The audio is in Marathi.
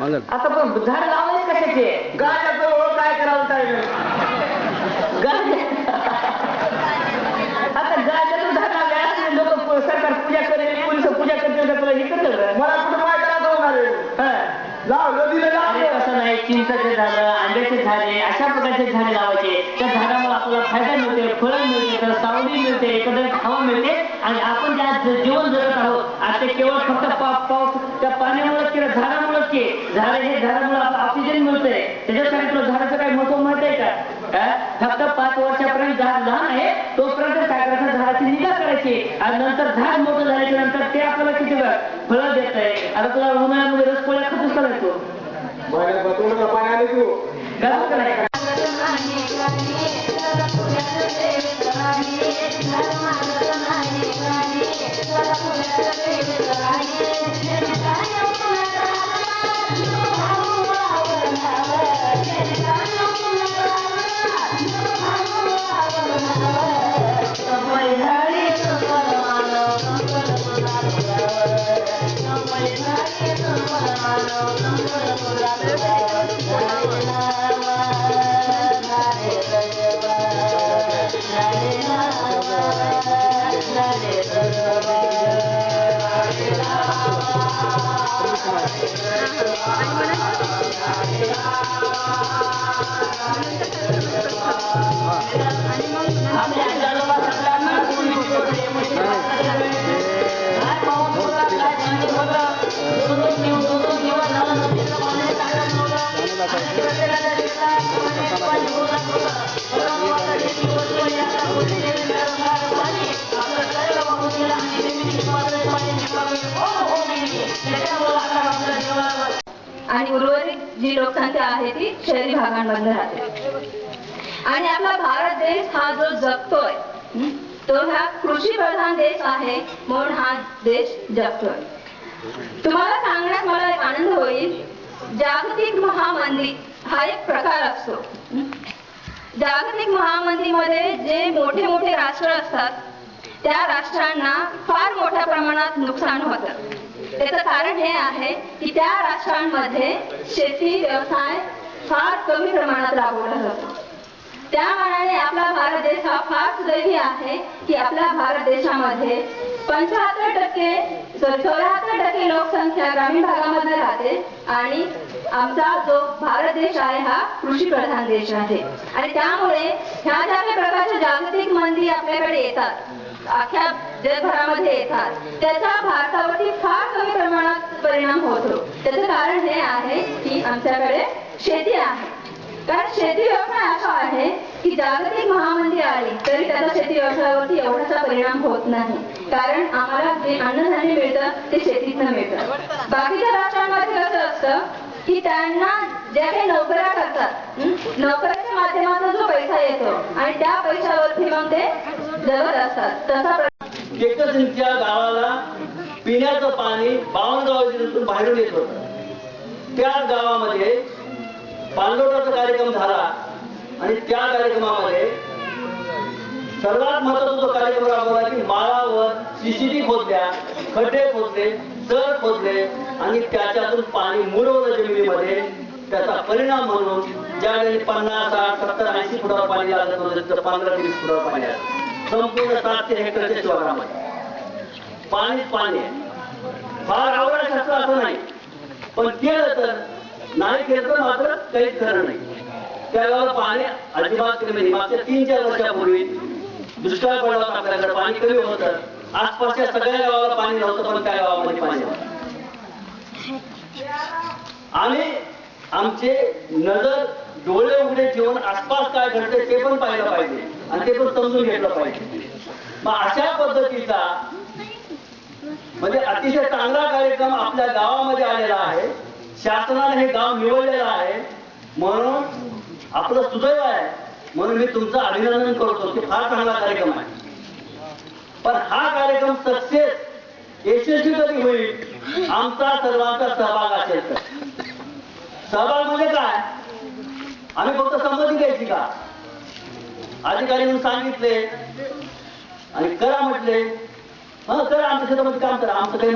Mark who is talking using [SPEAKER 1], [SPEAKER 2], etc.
[SPEAKER 1] आता पण झाड लावायचे कशाचे?
[SPEAKER 2] ओळख काय करावं काय
[SPEAKER 1] गाय आता झाड लावले लोक सरकार पूजा करेल पोलीस पूजा तुला हे करतं
[SPEAKER 2] मला कुठं काय करायचं होणार आहे लावलं दिलं
[SPEAKER 1] अरे
[SPEAKER 2] लावलं
[SPEAKER 1] कसं नाही चिंचाचे झाडं आंब्याचे झाडे अशा प्रकारचे झाडे लावायचे. त्या झाडामुळे आपल्याला फायदा मिळते फळं मिळते सावली मिळते मिळते. आणि आपण ज्या जीवन जगत आहोत आज ते केवळ फक्त पाऊस त्या पाण्यामुळे झाडे हे झाडामुळे ऑक्सिजन मिळतंय. त्याच्यासाठी तुला झाडाचं काही महत्त्व माहीत आहे का? हा? फक्त पाच वर्षापर्यंत झाड लहान आहे तोपर्यंत काय करायचं? झाडाची निगा करायची. आणि नंतर झाड मोठं झाल्याच्यानंतर ते आपल्याला किती वेळ फळं देत आहे आता तुला उन्हाळ्यामध्ये रस पोळ्या खातोस का नाही तू?
[SPEAKER 2] माझ्या बतून
[SPEAKER 1] आणि
[SPEAKER 3] उर्वरित जी लोकसंख्या आहे ती शहरी भागांमध्ये राहते. आणि आपला भारत देश हा जो जगतोय तो हा कृषी प्रधान देश आहे म्हणून हा देश जगतोय. तुम्हाला सांगण्यात मला एक आनंद होईल. जागतिक महामंदी हा एक प्रकार असतो. जागतिक महामंदीमध्ये जे मोठे मोठे राष्ट्र असतात त्या राष्ट्रांना फार मोठ्या प्रमाणात नुकसान होतं. त्याचं कारण हे आहे की त्या राष्ट्रांमध्ये शेती व्यवसाय फार कमी प्रमाणात राबवला जातो त्या मानाने आपला भारत देश हा फार सुदैवी आहे की आपल्या भारत देशामध्ये पंच्याहत्तर टक्के चौऱ्याहत्तर टक्के लोकसंख्या ग्रामीण भागामध्ये राहते आणि आमचा जो भारत देश आहे हा कृषी प्रधान देश आहे. आणि त्यामुळे ह्या ज्या काही प्रकारच्या जागतिक मंदी आपल्याकडे येतात अख्या जगभरामध्ये येतात. त्याचा भारतावरती फार कमी प्रमाणात परिणाम होतो. त्याचं कारण हे आहे की आमच्याकडे शेती आहे. कारण शेती व्यवसाय असा आहे की जागतिक महामंदी आली तरी त्याचा शेती व्यवसायावरती एवढासा परिणाम होत नाही. कारण आम्हाला जे अन्नधान्य मिळतं ते शेतीतनं मिळतं. बाकीच्या राष्ट्रांमध्ये कसं असतं की त्यांना ज्या काही नोकऱ्या करतात नोकऱ्याच्या माध्यमातून जो पैसा येतो आणि त्या पैशावरती मग ते जगत असतात. तसा प्र-
[SPEAKER 2] एकसिंगच्या गावाला पिण्याचं पाणी बावन्न गावातून बाहेरून येत होत. त्या गावामध्ये पाणलोटाचा कार्यक्रम झाला आणि त्या कार्यक्रमामध्ये सर्वात महत्त्वाचा जो कार्यक्रम राबवला की माळावर सीसीटी खोदल्या खड्डे खोदले सर खोदले आणि त्याच्यातून पाणी मुरवलं जमिनीमध्ये त्याचा परिणाम म्हणून ज्यावेळी पन्नास साठ सत्तर ऐंशी फुटावर पाणी लागत होतं पंधरा ते वीस फुटावर पाणी आलं. संपूर्ण सातशे हेक्टरच्या शहरामध्ये पाणीच पाणी आहे. फार आवड शास्त्र असं नाही. पण केलं तर नाही केलं तर मात्र काहीच खरं नाही. त्यावेळेला पाणी अजिबात कमी नाही. मागच्या तीन चार वर्षापूर्वी दुष्काळ पडला होता आपल्याकडे. पाणी कमी होतं. आसपासच्या सगळ्या गावाला पाणी नव्हतं पण त्या गावामध्ये पाणी होतं. आणि आमचे नजर डोळे उघडे ठेवून आसपास काय घडते ते पण पाहिलं पाहिजे. आणि ते पण समजून घेतलं पाहिजे. मग अशा पद्धतीचा म्हणजे अतिशय चांगला कार्यक्रम आपल्या गावामध्ये आलेला आहे. शासनाने हे गाव निवडलेलं आहे. म्हणून आपलं सुदैव आहे. म्हणून मी तुमचं अभिनंदन करतो. की फार चांगला कार्यक्रम आहे. पण हा कार्यक्रम सक्सेस यशस्वी कधी होईल? आमचा सर्वांचा सहभाग असेल तर. सहभाग म्हणजे काय? संमती का? अधिकारी म्हणून सांगितले. आणि करा म्हटले. हा करा आमच्या शेतामध्ये काम करा. आमचं काही